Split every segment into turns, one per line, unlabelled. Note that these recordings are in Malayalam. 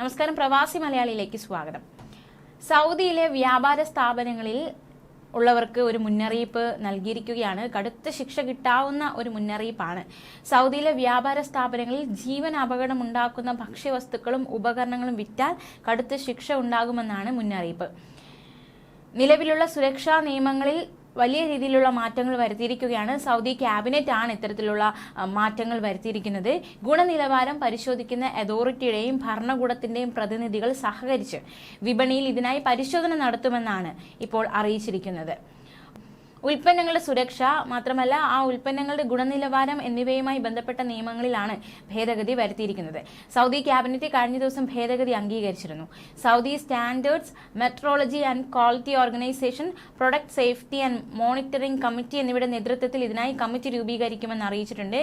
നമസ്കാരം പ്രവാസി മലയാളിയിലേക്ക് സ്വാഗതം. സൗദിയിലെ വ്യാപാര സ്ഥാപനങ്ങളിൽ ഉള്ളവർക്ക് ഒരു മുന്നറിയിപ്പ് നൽകിയിരിക്കുകയാണ്. കടുത്ത ശിക്ഷ കിട്ടാവുന്ന ഒരു മുന്നറിയിപ്പാണ്. സൗദിയിലെ വ്യാപാര സ്ഥാപനങ്ങളിൽ ജീവൻ അപകടമുണ്ടാക്കുന്ന ഭക്ഷ്യവസ്തുക്കളും ഉപകരണങ്ങളും വിറ്റാൽ കടുത്ത ശിക്ഷ ഉണ്ടാകുമെന്നാണ് മുന്നറിയിപ്പ്. നിലവിലുള്ള സുരക്ഷാ നിയമങ്ങളിൽ വലിയ രീതിയിലുള്ള മാറ്റങ്ങൾ വരുത്തിയിരിക്കുകയാണ്. സൗദി ക്യാബിനറ്റ് ആണ് ഇത്തരത്തിലുള്ള മാറ്റങ്ങൾ വരുത്തിയിരിക്കുന്നത്. ഗുണനിലവാരം പരിശോധിക്കുന്ന അതോറിറ്റിയുടെയും ഭരണകൂടത്തിന്റെയും പ്രതിനിധികൾ സഹകരിച്ച് വിപണിയിൽ ഇതിനായി പരിശോധന നടത്തുമെന്നാണ് ഇപ്പോൾ അറിയിച്ചിരിക്കുന്നത്. ഉൽപ്പന്നങ്ങളുടെ സുരക്ഷ മാത്രമല്ല ആ ഉൽപ്പന്നങ്ങളുടെ ഗുണനിലവാരം എന്നിവയുമായി ബന്ധപ്പെട്ട നിയമങ്ങളിലാണ് ഭേദഗതി വരുത്തിയിരിക്കുന്നത്. സൗദി ക്യാബിനറ്റ് കഴിഞ്ഞ ദിവസം ഭേദഗതി അംഗീകരിച്ചിരുന്നു. Saudi standards metrology and quality organisation product safety and monitoring committee എന്നിവയുടെ നേതൃത്വത്തിൽ ഇതിനായി കമ്മിറ്റി രൂപീകരിക്കുമെന്ന് അറിയിച്ചിട്ടുണ്ട്.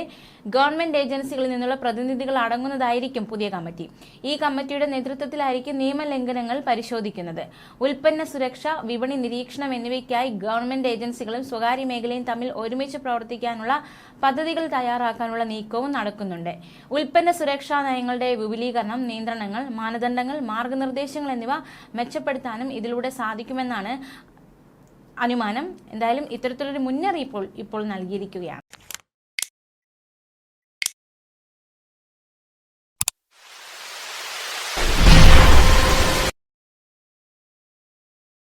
ഗവൺമെന്റ് ഏജൻസികളിൽ നിന്നുള്ള പ്രതിനിധികൾ അടങ്ങുന്നതായിരിക്കും പുതിയ കമ്മിറ്റി. ഈ കമ്മിറ്റിയുടെ നേതൃത്വത്തിലായിരിക്കും നിയമലംഘനങ്ങൾ പരിശോധിക്കുന്നത്. ഉൽപ്പന്ന സുരക്ഷ വിപണി നിരീക്ഷണം എന്നിവയ്ക്കായി ഗവൺമെന്റ് ഏജൻസികളും സ്വകാര്യ മേഖലയും തമ്മിൽ ഒരുമിച്ച് പ്രവർത്തിക്കാനുള്ള പദ്ധതികൾ തയ്യാറാക്കാനുള്ള നീക്കവും നടക്കുന്നുണ്ട്. ഉൽപ്പന്ന സുരക്ഷാ നയങ്ങളുടെ വിപുലീകരണം നിയന്ത്രണങ്ങൾ മാനദണ്ഡങ്ങൾ മാർഗനിർദ്ദേശങ്ങൾ എന്നിവ മെച്ചപ്പെടുത്താനും ഇതിലൂടെ സാധിക്കുമെന്നാണ് അനുമാനം. എന്തായാലും ഇത്തരത്തിലൊരു മുന്നറിയിപ്പ് ഇപ്പോൾ നൽകിയിരിക്കുകയാണ്.